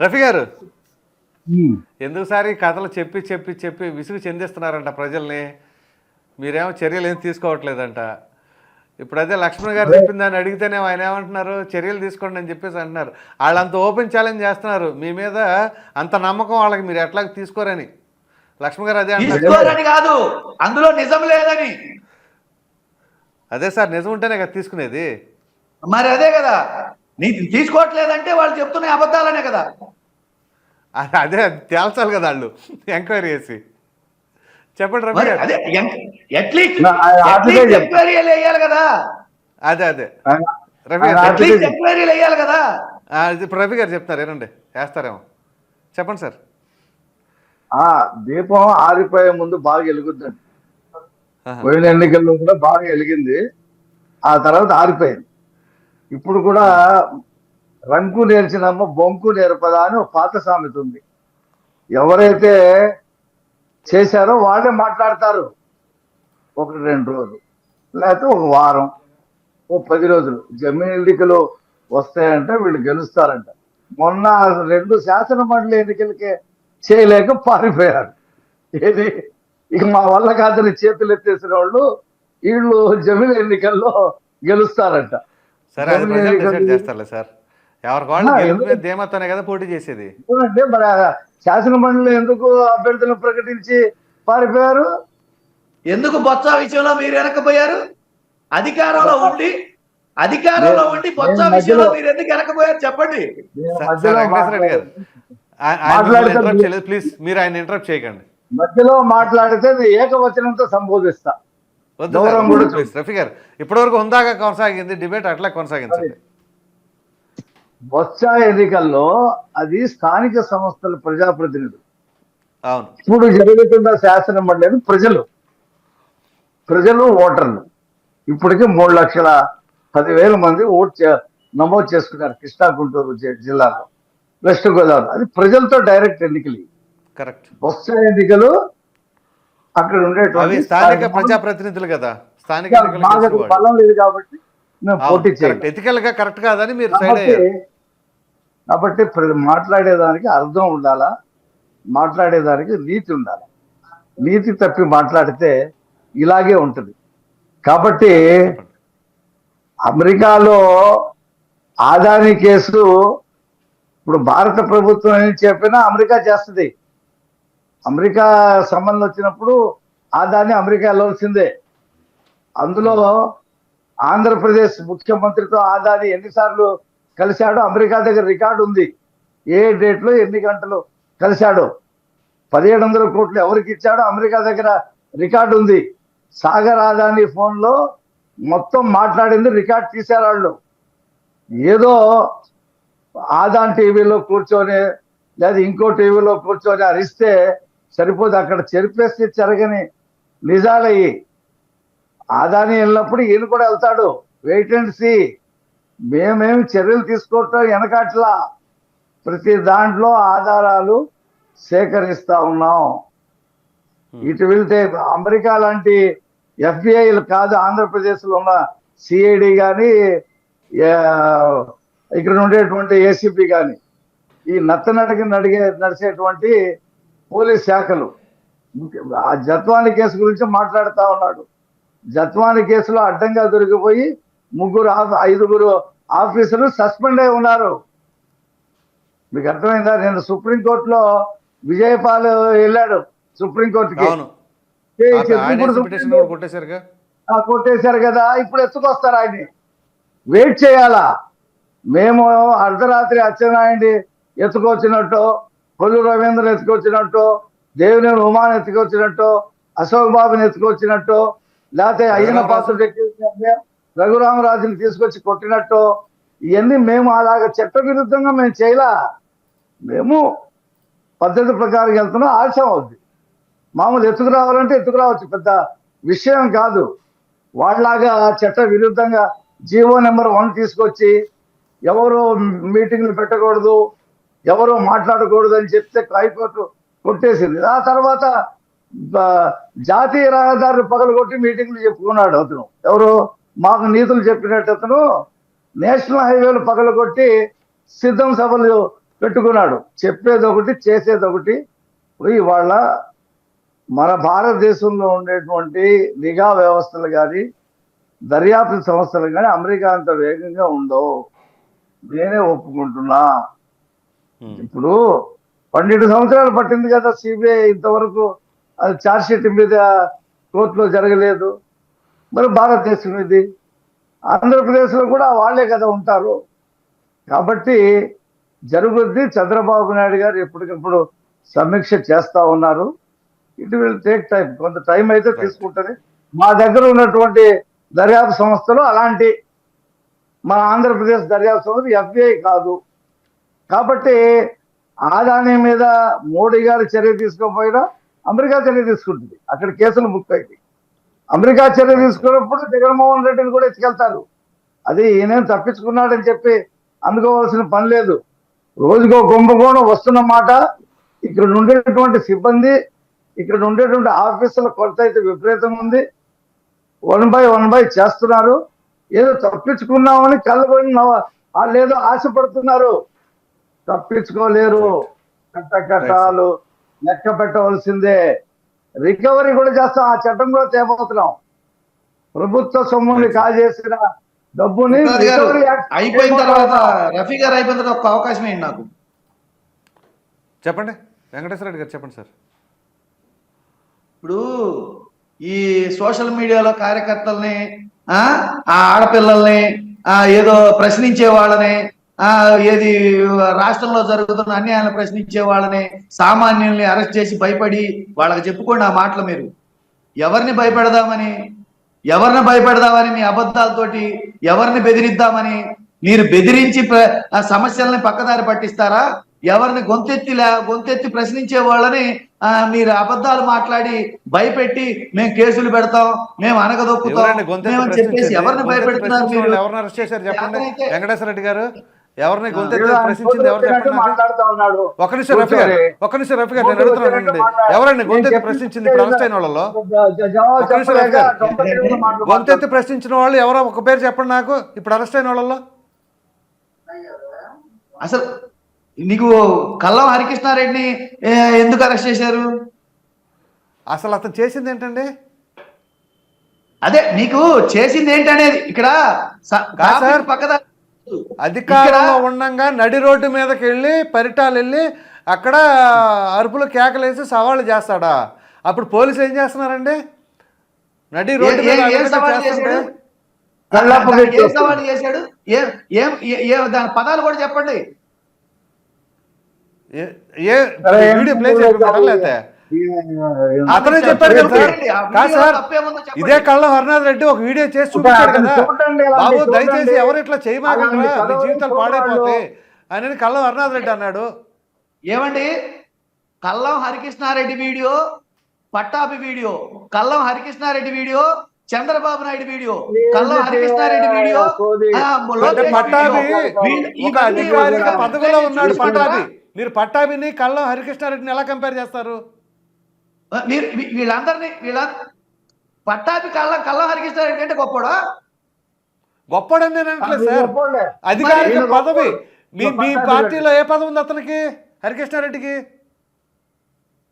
రఫీ గారు. ఎందుకు సార్ ఈ కథలు చెప్పి చెప్పి చెప్పి విసుగు చెందిస్తున్నారంట ప్రజల్ని? మీరేమో చర్యలు ఏం తీసుకోవట్లేదంట. ఇప్పుడు అదే లక్ష్మణ్ గారు చెప్పిన దాన్ని అడిగితేనే ఆయన ఏమంటున్నారు? చర్యలు తీసుకోండి అని చెప్పేసి అంటున్నారు. వాళ్ళంత ఓపెన్ ఛాలెంజ్ చేస్తున్నారు. మీ మీద అంత నమ్మకం వాళ్ళకి మీరు ఎట్లా తీసుకోరని. లక్ష్మణ్ గారు అదే అంటున్నారు. తీసుకోరని కాదు. అందులో నిజం లేదని. అదే సార్ నిజం ఉంటేనే కదా తీసుకునేది. మరి అదే కదా. నీ తీసుకోవట్లేదంటే వాళ్ళు చెప్తున్న అబద్ధాలనే కదా. అదే తేల్చాలి కదా వాళ్ళు. ఎంక్వైరీ చేసి. చెప్పండి గారు. అదే అట్లీస్ట్. ఎంక్వైరీలు వేయాలి కదా. అదే అదే. అట్లీస్ట్ ఎంక్వైరీలు వేయాలి కదా. ఇప్పుడు రఫీ గారు చెప్తారు ఏనండి వేస్తారేమో. చెప్పండి సార్. ఆ దీపం ఆరిపోయే ముందు బాగా వెలుగుద్దండి. పోయిన ఎన్నికల్లో కూడా బాగా వెలిగింది. ఆ తర్వాత ఆరిపోయింది. ఇప్పుడు కూడా రంకు నేర్చినమ్మ బొంకు నేర్పదా అని ఒక పాత సామెత ఉంది. ఎవరైతే చేశారో వాళ్ళే మాట్లాడతారు. ఒకటి రెండు రోజులు లేకపోతే ఒక వారం ఓ పది రోజులు. జమీన్ ఎన్నికలు వస్తాయంటే వీళ్ళు గెలుస్తారంట. మొన్న రెండు శాసన మండలి ఎన్నికలకే చేయలేక పారిపోయారు. ఏది? ఇక మా వల్ల కాదని చేతులు ఎత్తేసిన వాళ్ళు వీళ్ళు జమీన్ ఎన్నికల్లో గెలుస్తారంట. సరే అది జమీన్ ప్రజలు డిసైడ్ ఎన్నికలు- చేస్తారులే సార్. ఎవరికి వాళ్ళు ధీమాతోనే కదా పోటీ చేసేది. అంటే మరి ఆ శాసన మండలి ఎందుకు అభ్యర్థులను ప్రకటించి పారిపోయారు? ఎందుకు బొత్స విషయంలో మీరు వెనకపోయారు? అధికారంలో ఉండి అధికారంలో ఉండి బొత్స విషయంలో మీరు ఎందుకు వెనకపోయారు చెప్పండి. ప్లీజ్ మీరు ఆయన ఇంటరప్ట్ చేయకండి. మధ్యలో మాట్లాడితే ఏకవచనంతో సంబోధిస్తా. గౌరవం కూడా ప్లీజ్ రఫీ గారు ఇప్పటివరకు ఉందాగా కొనసాగింది డిబేట్ అట్లా కొనసాగించండి. బొత్స ఎన్నికల్లో అది స్థానిక సంస్థల ప్రజాప్రతినిధులు. అవును. ఇప్పుడు జరుగుతున్న శాసన మండలి ప్రజలు. ప్రజలు ఓటర్లు. ఇప్పటికీ మూడు లక్షల పదివేల మంది ఓట్ చే- నమోదు చేసుకున్నారు కృష్ణా గుంటూరు జిల్లాలో. వెస్ట్ గోదావరి. అది ప్రజలతో డైరెక్ట్ ఎన్నికలు. కరెక్ట్. బొత్స ఎన్నికలు అక్కడ ఉండేటువంటి స్థానిక ప్రజాప్రతినిధులు కదా? స్థానిక. బలం లేదు కాబట్టి మేము పోటీ కరెక్ట్. ఎథికల్గా కరెక్ట్ కాదని మీరు కాబట్టి మాట్లాడేదానికి అర్థం ఉండాలా? మాట్లాడేదానికి నీతి ఉండాలి? నీతి తప్పి మాట్లాడితే ఇలాగే ఉంటుంది. కాబట్టి. అమెరికాలో ఆదాని కేసు ఇప్పుడు భారత ప్రభుత్వం ఏం చెప్పినా అమెరికా చేస్తుంది. అమెరికా సంబంధం వచ్చినప్పుడు ఆ దాన్ని అమెరికా వెళ్ళవలసిందే అందులో ఆంధ్రప్రదేశ్ ముఖ్యమంత్రితో ఆదాని ఎన్నిసార్లు కలిశాడో అమెరికా దగ్గర రికార్డు ఉంది. ఏ డేట్లో ఎన్ని గంటలు కలిశాడో. పదిహేడు వందల కోట్లు ఎవరికి ఇచ్చాడో అమెరికా దగ్గర రికార్డు ఉంది. సాగర్ ఆదాని ఫోన్లో మొత్తం మాట్లాడింది రికార్డ్ తీశారు వాళ్ళు. ఏదో ఆదాన్ టీవీలో కూర్చొని లేదా ఇంకో టీవీలో కూర్చొని అరిస్తే సరిపోదు. అక్కడ చెరిపేస్తే చెరగని నిజాలయ్యి. ఆదాని వెళ్ళినప్పుడు ఈయన కూడా వెళ్తాడు. వెయిట్ అండ్ సి మేమేమి చర్యలు తీసుకోవటం వెనకట్లా. ప్రతి దాంట్లో ఆధారాలు సేకరిస్తా ఉన్నాం. ఇటు వెళ్తే అమెరికా లాంటి ఎఫ్బిఐలు కాదు ఆంధ్రప్రదేశ్లో ఉన్న సిఐడి కానీ ఇక్కడ ఉండేటువంటి ఏసీపీ కానీ ఈ నత్తనడక నడిగే నడిచేటువంటి పోలీస్ శాఖలు. ఆ జత్వాని కేసు గురించి మాట్లాడుతా ఉన్నాడు. జత్వాని కేసులో అడ్డంగా దొరికిపోయి ముగ్గురు ఐదుగురు ఆఫీసర్లు సస్పెండ్ అయి ఉన్నారు. మీకు అర్థమైందా? నేను సుప్రీంకోర్టులో విజయపాల్ వెళ్ళాడు సుప్రీంకోర్టుకి కొట్టేశారు కదా. ఇప్పుడు ఎత్తుకొస్తారు ఆయన్ని. వెయిట్ చేయాలా? మేము అర్ధరాత్రి అచ్చెన్నాయుడిని ఎత్తుకొచ్చినట్టు కొల్లు రవీంద్ర ఎత్తుకొచ్చినట్టు దేవినేని ఉమాన్ ఎత్తుకొచ్చినట్టు అశోక్ బాబుని ఎత్తుకొచ్చినట్టు లేకపోతే అయ్యన పాత్రుడు ఎక్కి రఘురామరాజుని తీసుకొచ్చి కొట్టినట్టు ఇవన్నీ మేము అలాగ చట్ట విరుద్ధంగా మేము చేయలా. మేము పద్ధతి ప్రకారం వెళ్తున్నాం ఆలస్యం అవుద్ది. మామూలు ఎత్తుకు రావాలంటే ఎత్తుకు రావచ్చు పెద్ద విషయం కాదు. వాళ్ళలాగా చట్ట విరుద్ధంగా జీవో నెంబర్ వన్ తీసుకొచ్చి ఎవరు మీటింగ్లు పెట్టకూడదు ఎవరు మాట్లాడకూడదు అని చెప్తే హైకోర్టు కొట్టేసింది. ఆ తర్వాత జాతీయ రహదారులు పగలగొట్టి మీటింగ్లు చెప్పుకున్నాడు అతను. ఎవరు? మాకు నీతులు చెప్పినట్టు అతను నేషనల్ హైవేలు పగలగొట్టి సిద్ధం సభలు పెట్టుకున్నాడు. చెప్పేది ఒకటి చేసేది ఒకటి ఇవాళ మన భారతదేశంలో ఉండేటువంటి నిఘా వ్యవస్థలు కానీ దర్యాప్తు సంస్థలు కానీ అమెరికా అంత వేగంగా ఉండవు. నేనే ఒప్పుకుంటున్నా. ఇప్పుడు పన్నెండు సంవత్సరాలు పట్టింది కదా సిబిఐ ఇంతవరకు. అది ఛార్జ్ షీట్ మీద కోర్టులో జరగలేదు. మరి భారతదేశం ఇది. ఆంధ్రప్రదేశ్లో కూడా వాళ్ళే కదా ఉంటారు. కాబట్టి జరుగుద్ది చంద్రబాబు నాయుడు గారు ఎప్పటికప్పుడు సమీక్ష చేస్తా ఉన్నారు. It will take time. కొంత టైం అయితే తీసుకుంటుంది. మా దగ్గర ఉన్నటువంటి దర్యాప్తు సంస్థలు అలాంటి మన ఆంధ్రప్రదేశ్ దర్యాప్తు సంస్థ ఎఫ్బిఐ కాదు. కాబట్టి ఆదాని మీద మోడీ గారు చర్య తీసుకోకపోయినా అమెరికా చర్య తీసుకుంటుంది. అక్కడ కేసులు బుక్ అయితే అమెరికా చర్య తీసుకున్నప్పుడు జగన్మోహన్ రెడ్డిని కూడా ఎత్తుకెళ్తారు. అది ఈయన తప్పించుకున్నాడని చెప్పి అందుకోవాల్సిన పని లేదు. రోజుకో కుంభకోణం వస్తున్న మాట ఇక్కడ ఉండేటువంటి సిబ్బంది ఇక్కడ ఉండేటువంటి ఆఫీసుల కొరత అయితే విపరీతంగా ఉంది. వన్ బై వన్ బై చేస్తున్నారు. ఏదో తప్పించుకున్నామని కళ్ళబడి వాళ్ళు ఏదో ఆశపడుతున్నారు. తప్పించుకోలేరు. కట్ట కట్టాలు లెక్క పెట్టవలసిందే. రికవరీ కూడా చేస్తాం. ఆ చట్టం కూడా తేపోతున్నాం ప్రభుత్వ సొమ్ముని కాజేసిన డబ్బుని అయిపోయిన తర్వాత. రఫీ గారు అయిపోయిన తర్వాత ఒక అవకాశం ఏంటి నాకు. చెప్పండి. వెంకటేశ్వర రెడ్డి గారు చెప్పండి సార్ ఇప్పుడు ఈ సోషల్ మీడియాలో కార్యకర్తల్ని ఆ ఆ ఆడపిల్లల్ని ఆ ఏదో ప్రశ్నించే వాళ్ళని ఏది రాష్ట్రంలో జరుగుతున్న అన్యాయాలను ప్రశ్నించే వాళ్ళని సామాన్యుల్ని అరెస్ట్ చేసి భయపడి వాళ్ళకి చెప్పుకోండి ఆ మాటలు మీరు. ఎవరిని భయపెడదామని ఎవరిని భయపెడదామని మీ అబద్ధాలతోటి ఎవరిని బెదిరిద్దామని మీరు బెదిరించి ఆ సమస్యల్ని పక్కదారి పట్టిస్తారా? ఎవరిని గొంతెత్తి లే- గొంతెత్తి ప్రశ్నించే వాళ్ళని ఆ, మీరు అబద్ధాలు మాట్లాడి భయపెట్టి మేము కేసులు పెడతాం మేము అనగదొక్కుతాం చెప్పేసి? ఎవరిని భయపెడుతున్నారు ప్రశ్నించిన మీరు? వాళ్ళు ఎవరిని అరెస్ట్ చేశారు? చెప్పండి. ఎవరైతే- వెంకటేశ్వర రెడ్డి గారు ఎవరిని గొంతెత్తి ప్రశ్నించింది ఎవరు చెప్పండి? ఒక నిమిషం రఫీ గారు. ఒక నిమిషం రఫీ గారు నేను ముందు అడుగుతున్నాను వచ్చినట్టు అండి. మాట్లాడు. ఎవరండి గొంతెత్తి ప్రశ్నించింది ఇప్పుడు అరెస్ట్ అయిన వాళ్ళలో? ఒక్క నిమిషం రఫీ గారు. గొంతెత్తి ప్రశ్నించిన వాళ్ళు ఎవరో ఒక పేరు చెప్పండి నాకు ఇప్పుడు అరెస్ట్ అయిన వాళ్ళలో? అసలు నీకు కల్లం హరికృష్ణారెడ్డిని ఎందుకు అరెస్ట్ చేశారు? అసలు అతను చేసింది ఏంటండి? అదే నీకు చేసింది ఏంటనేది ఇక్కడ స- అధికారంలో ఉండంగా నడి రోడ్డు మీదకి వెళ్ళి పరిటాలు వెళ్ళి అక్కడ అరుపులు కేకలేసి సవాళ్ళు చేస్తాడా? అప్పుడు పోలీసులు ఏం చేస్తున్నారండి? నడి రోడ్డు చేశాడు? దాని పదాలు కూడా చెప్పండి. ఏ- వీడియో ప్లే లేకపోతే అతనే చెప్పాడు కదా సార్. ఇదే కళ్ళ హరినాథ్ రెడ్డి ఒక వీడియో చేసి చూపించాడు కదా. బాబు. దయచేసి ఎవరు ఇట్లా చేయమాకండి మీ జీవితాలు. పాడైపోతాయి అని కళ్ళ హరినాథ్ రెడ్డి అన్నాడు. ఏమండి? Kallam Harikrishna Reddy video Pattabhi video Kallam Harikrishna Reddy video Chandrababu Naidu video Kallam Harikrishna Reddy video Pattabhi పదవిలో ఉన్నాడు? పట్టాభి. మీరు పట్టాభిని కళ్ళం హరికృష్ణారెడ్డిని ఎలా కంపేర్ చేస్తారు? మీరు వీళ్ళందరినీ వీళ్ళ పట్టాభి కల్లం కల్లం హరికృష్ణారెడ్డి అంటే గొప్పడా? గొప్పడని నేను అనట్లేదు సార్. అధికారిక పదవి. మీ మీ పార్టీలో ఏ పదవి ఉంది అతనికి? హరికృష్ణారెడ్డికి?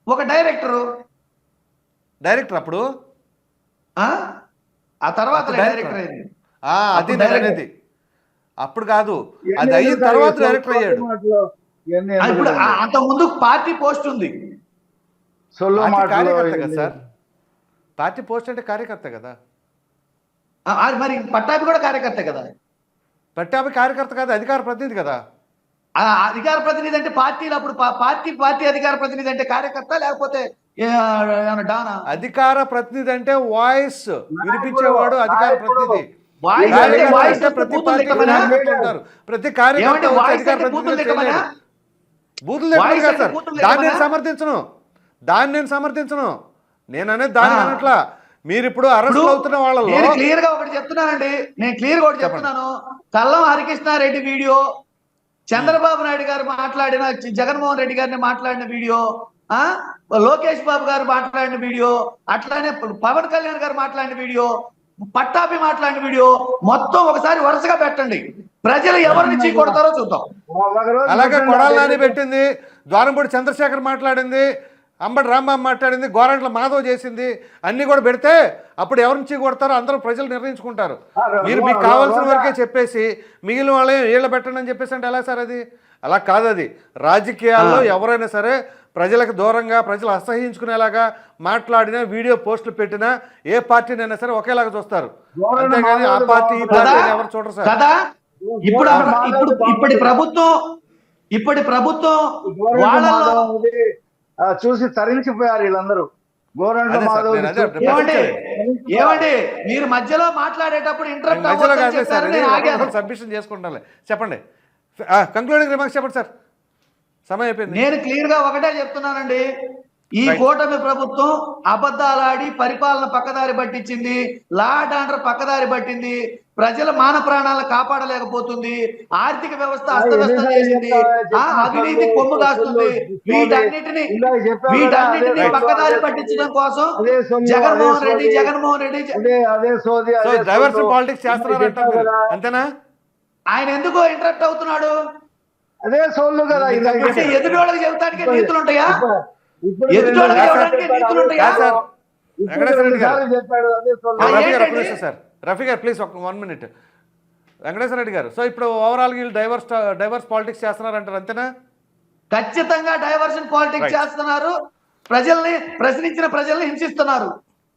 ఒక డైరెక్టరు. డైరెక్టర్ అప్పుడు? ఆ? ఆ తర్వాత అప్పుడు డైరెక్టర్. అయింది. ఆ అది. అనేది. అప్పుడు కాదు. అది అయిన తర్వాత? డైరెక్టర్ అయ్యాడు. ఇప్పుడు అంత ముందు పార్టీ పోస్ట్ ఉంది. సొల్లు కార్యకర్త కదా. సార్? పార్టీ పోస్ట్ అంటే కార్యకర్త కదా? మరి పట్టాభి కూడా కార్యకర్త కదా? పట్టాభి కార్యకర్త కాదు అధికార ప్రతినిధి కదా? ఆ అధికార ప్రతినిధి అంటే పార్టీలు అప్పుడు పార్టీ పార్టీ అధికార ప్రతినిధి అంటే కార్యకర్త లేకపోతే అధికార ప్రతినిధి అంటే వాయిస్ వినిపించేవాడు అధికార. ప్రతినిధి. ప్రతి ఉంటారు. కార్యకర్త బూతులు దాన్ని? సమర్థించను. దాన్ని నేను సమర్థించను. నేను అనేది దాన్ని ఆ. అనట్లా. మీరు ఇప్పుడు అరెస్ట్ అవుతున్న వాళ్ళలో నేను క్లియర్గా ఒకటి చెప్తున్నానండి. నేను క్లియర్గా ఒకటి. చెప్తున్నాను. కల్లం హరికృష్ణారెడ్డి వీడియో చంద్రబాబు నాయుడు గారు మాట్లాడిన జగన్మోహన్ రెడ్డి గారిని మాట్లాడిన వీడియో ఆ? లోకేష్ బాబు గారు మాట్లాడిన వీడియో అట్లానే పవన్ కళ్యాణ్ గారు మాట్లాడిన వీడియో పట్టాభి మాట్లాడిన వీడియో మొత్తం ఒకసారి వరుసగా పెట్టండి. ప్రజలు ఎవరిని చీకొడతారో చూద్దాం. ఒక రోజు అలాగే పెట్టండి, కొడాలి నాని అదే పెట్టింది ద్వారంపూడి చంద్రశేఖర్ మాట్లాడింది అంబటి రాంబాబు మాట్లాడింది గోరంట్ల మాధవ్ చేసింది అన్ని కూడా పెడితే అప్పుడు ఎవరి నుంచి కొడతారో అందరూ ప్రజలు నిర్ణయించుకుంటారు. మీరు మీకు కావాల్సిన వరకే చెప్పేసి మిగిలిన వాళ్ళే వీళ్ళ పెట్టండి అని చెప్పేసి అంటే ఎలా సార్ అది? అలా కాదు అది. రాజకీయాల్లో ఎవరైనా సరే ప్రజలకు దూరంగా ప్రజలు అసహించుకునేలాగా మాట్లాడినా వీడియో పోస్టులు పెట్టినా ఏ పార్టీనైనా సరే ఒకేలాగా చూస్తారు. అంతేగాని ఆ పార్టీ ఈ? పార్టీ ఎవరు చూడరు సార్. కదా? ఇప్పుడు ఇప్పుడు ఇప్పటి ప్రభుత్వం ఇప్పటి ప్రభుత్వం వాళ్ళలో చూసి తరించిపోయారు వీళ్ళందరూ. గోరంట్ల మాధవ్ ఏమండి? ఏమండి? మీరు మధ్యలో మాట్లాడేటప్పుడు ఇంటరప్ట్ సబ్మిషన్ చేసుకుంటాను చెప్పండి. కంక్లూడింగ్ రిమార్క్స్ చెప్పండి సార్. సమయం అయిపోయింది. నేను క్లియర్గా ఒకటే చెప్తున్నానండి. ఈ. కూటమి ప్రభుత్వం అబద్ధాలాడి పరిపాలన పక్కదారి పట్టించింది లా అండ్ ఆర్డర్ పక్కదారి పట్టింది ప్రజల మాన ప్రాణాలను కాపాడలేకపోతుంది. ఆర్థిక వ్యవస్థ అస్తవ్యస్తం చేసింది ఆ అవినీతి కొమ్ము కాస్తుంది. వీటన్నిటిని వీటన్నిటిని పక్కదారి పట్టించడం కోసం జగన్మోహన్ రెడ్డి. జగన్మోహన్ రెడ్డి జ- అదే అదే సోది సో అదే డైవర్స్ సొమ్ము. పాలిటిక్స్ చేస్తున్నారు అంతేనా? ఆయన ఎందుకు ఇంటరప్ట్ అవుతున్నాడు? అదే సోళ్ళు కదా. ఎదుటి వాళ్ళకి చెబుతానికి నీతులు ఉంటాయా? ఎదుటి వాళ్ళకి నీతులు ఉంటాయా? చెప్పాడు అదే సార్. రఫీ గారు ప్లీజ్ ఒక వన్ మినిట్ వెంకటేశ్వర రెడ్డి గారు సో ఇప్పుడు ఓవరాల్ వీళ్ళు డైవర్స్ డైవర్స్ పాలిటిక్స్ చేస్తున్నారు అంటారు అంతేనా? ఖచ్చితంగా డైవర్షన్ పాలిటిక్స్. చేస్తున్నారు. ప్రజల్ని ప్రశ్నించిన ప్రజల్ని హింసిస్తున్నారు.